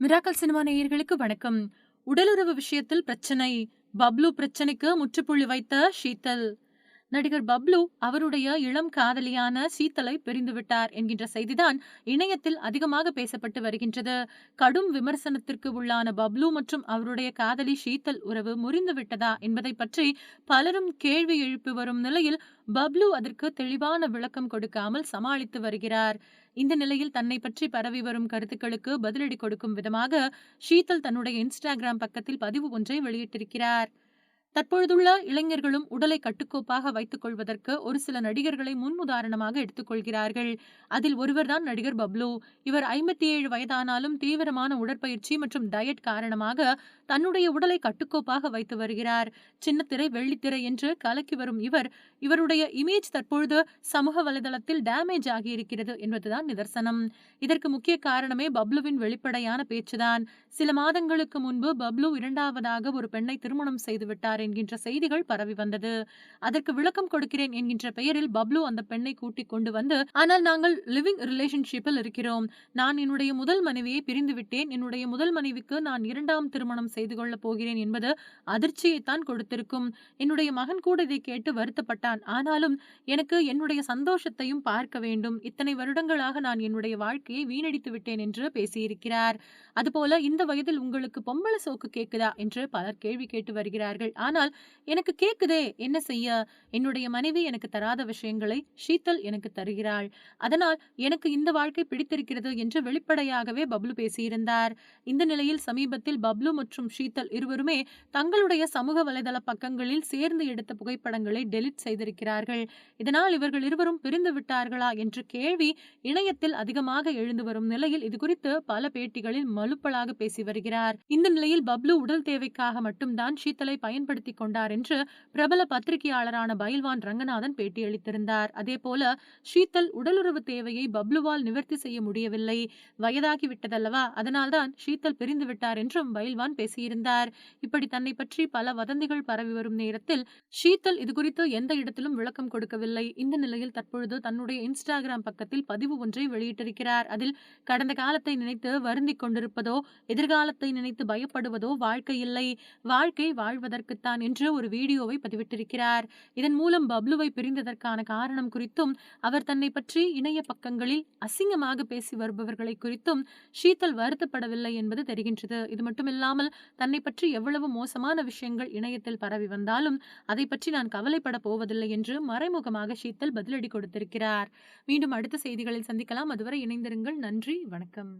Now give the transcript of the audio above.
Miracle cinema நேயர்களுக்கு வணக்கம். உடலுறவு விஷயத்தில் பிரச்சனை. பப்ளு பிரச்சனைக்கு முற்றுப்புள்ளி வைத்த ஷீதல். நடிகர் பப்ளு அவருடைய இளம் காதலியான சீத்தலை பிரிந்துவிட்டார் என்கின்ற செய்திதான் இணையத்தில் அதிகமாக பேசப்பட்டு வருகின்றது. கடும் விமர்சனத்திற்கு உள்ளான பப்ளு மற்றும் அவருடைய காதலி சீத்தல் உறவு முறிந்துவிட்டதா என்பதை பற்றி பலரும் கேள்வி எழுப்பி வரும் நிலையில் பப்ளு அதற்கு தெளிவான விளக்கம் கொடுக்காமல் சமாளித்து வருகிறார். இந்த நிலையில் தன்னை பற்றி பரவி வரும் கருத்துக்களுக்கு பதிலடி கொடுக்கும் விதமாக ஷீதல் தன்னுடைய இன்ஸ்டாகிராம் பக்கத்தில் பதிவு ஒன்றை வெளியிட்டிருக்கிறார். தற்பொழுதுள்ள இளைஞர்களும் உடலை கட்டுக்கோப்பாக வைத்துக் கொள்வதற்கு ஒரு சில நடிகர்களை முன்னுதாரணமாக எடுத்துக்கொள்கிறார்கள் அதில் ஒருவர்தான் நடிகர் பப்லு இவர் ஐம்பத்தி ஏழு வயதானாலும் தீவிரமான உடற்பயிற்சி மற்றும் டயட் காரணமாக தன்னுடைய உடலை கட்டுக்கோப்பாக வைத்து வருகிறார். சின்னத்திரை வெள்ளித்திரை என்று கலக்கி வரும் இவர் இவருடைய இமேஜ் தற்பொழுது சமூக வலைதளத்தில் டேமேஜ் ஆகியிருக்கிறது என்பதுதான் நிதர்சனம். இதற்கு முக்கிய காரணமே பப்லுவின் வெளிப்படையான பேச்சுதான். சில மாதங்களுக்கு முன்பு பப்ளு இரண்டாவதாக ஒரு பெண்ணை திருமணம் செய்துவிட்டார் என்கின்ற செய்திகள் பரவி வந்தது. அதற்கு விளக்கம் கொடுக்கிறேன் என்கின்ற பெயரில் பப்லு அந்த பெண்ணை கூட்டிக் கொண்டு வந்து ஆனால் நாங்கள் லிவிங் ரிலேஷன்ஷிப்பில் இருக்கிறோம். நான் என்னுடைய முதல் மனைவியை பிரிந்து விட்டேன். என்னுடைய முதல் மனைவிக்கு நான் இரண்டாம் திருமணம் செய்து கொள்ளப் போகிறேன் என்பது அதிர்ச்சியை தான் கொடுத்திருக்கும். என்னுடைய மகன் கூட இதை கேட்டு வருத்தப்பட்டான். ஆனாலும் எனக்கு என்னுடைய சந்தோஷத்தையும் பார்க்க வேண்டும். இத்தனை வருடங்களாக நான் என்னுடைய வாழ்க்கையை வீணடித்து விட்டேன் என்று பேசியிருக்கிறார். அதுபோல இந்த வயதில் உங்களுக்கு பொம்பளை சோக்கு கேட்குதா? என்று பலர் கேள்வி கேட்டு வருகிறார்கள். ஆனால் எனக்கு கேக்குதே என்ன செய்ய? என்னுடைய மனைவி எனக்கு தராத விஷயங்களை ஷீத்தல் எனக்கு தருகிறாள். அதனால் எனக்கு இந்த வாழ்க்கை பிடித்திருக்கிறது என்று வெளிப்படையாகவே பப்ளு பேசியிருந்தார். இந்த நிலையில் சமீபத்தில் பப்ளு மற்றும் ஷீத்தல் இருவருமே தங்களுடைய சமூக வலைதள பக்கங்களில் சேர்ந்து எடுத்த புகைப்படங்களை டெலிட் செய்திருக்கிறார்கள். இதனால் இவர்கள் இருவரும் பிரிந்து விட்டார்களா என்ற கேள்வி இணையத்தில் அதிகமாக எழுந்து வரும் நிலையில் இது குறித்து பல பேட்டிகளில் மலுப்பலாக பேசி வருகிறார். இந்த நிலையில் பப்ளு உடல் தேவைக்காக மட்டும்தான் ஷீத்தலை பயன்படுத்தி பயன்படுத்தி கொண்டார் என்று பிரபல பத்திரிகையாளரான பயில்வான் ரங்கநாதன் பேட்டியளித்திருந்தார். அதே போல ஷீத்தல் உடலுறவு தேவையை பப்ளுவால் நிவர்த்தி செய்ய முடியவில்லை. வயதாகி விட்டதல்லவா அதனால்தான் ஷீத்தல் பிரிந்து விட்டார் என்றும் பயில்வான் பேசியிருந்தார். இப்படி தன்னை பற்றி பல வதந்திகள் பரவி வரும் நேரத்தில் ஷீத்தல் இதுகுறித்து எந்த இடத்திலும் விளக்கம் கொடுக்கவில்லை. இந்த நிலையில் தற்பொழுது தன்னுடைய இன்ஸ்டாகிராம் பக்கத்தில் பதிவு ஒன்றை வெளியிட்டிருக்கிறார். அதில் கடந்த காலத்தை நினைத்து வருந்திக் கொண்டிருப்பதோ எதிர்காலத்தை நினைத்து பயப்படுவதோ வாழ்க்கை இல்லை. வாழ்க்கை வாழ்வதற்கு வாழ்வதற்குத்தான் என்று ஒரு வீடியோவை பதிவிட்டிருக்கிறார். இதன் மூலம் பப்லுவை பிரிந்ததற்கான காரணம் குறித்தும் அவர் தன்னை பற்றி இணைய பக்கங்களில் அசிங்கமாக பேசி வருபவர்களை குறித்தும் ஷீதல் வருத்தப்படவில்லை என்பது தெரிகின்றது. இது மட்டுமில்லாமல் தன்னை பற்றி எவ்வளவு மோசமான விஷயங்கள் இணையத்தில் பரவி வந்தாலும் அதை பற்றி நான் கவலைப்பட போவதில்லை என்று மறைமுகமாக ஷீத்தல் பதிலடி கொடுத்திருக்கிறார். மீண்டும் அடுத்த செய்திகளில் சந்திக்கலாம். அதுவரை இணைந்திருங்கள். நன்றி. வணக்கம்.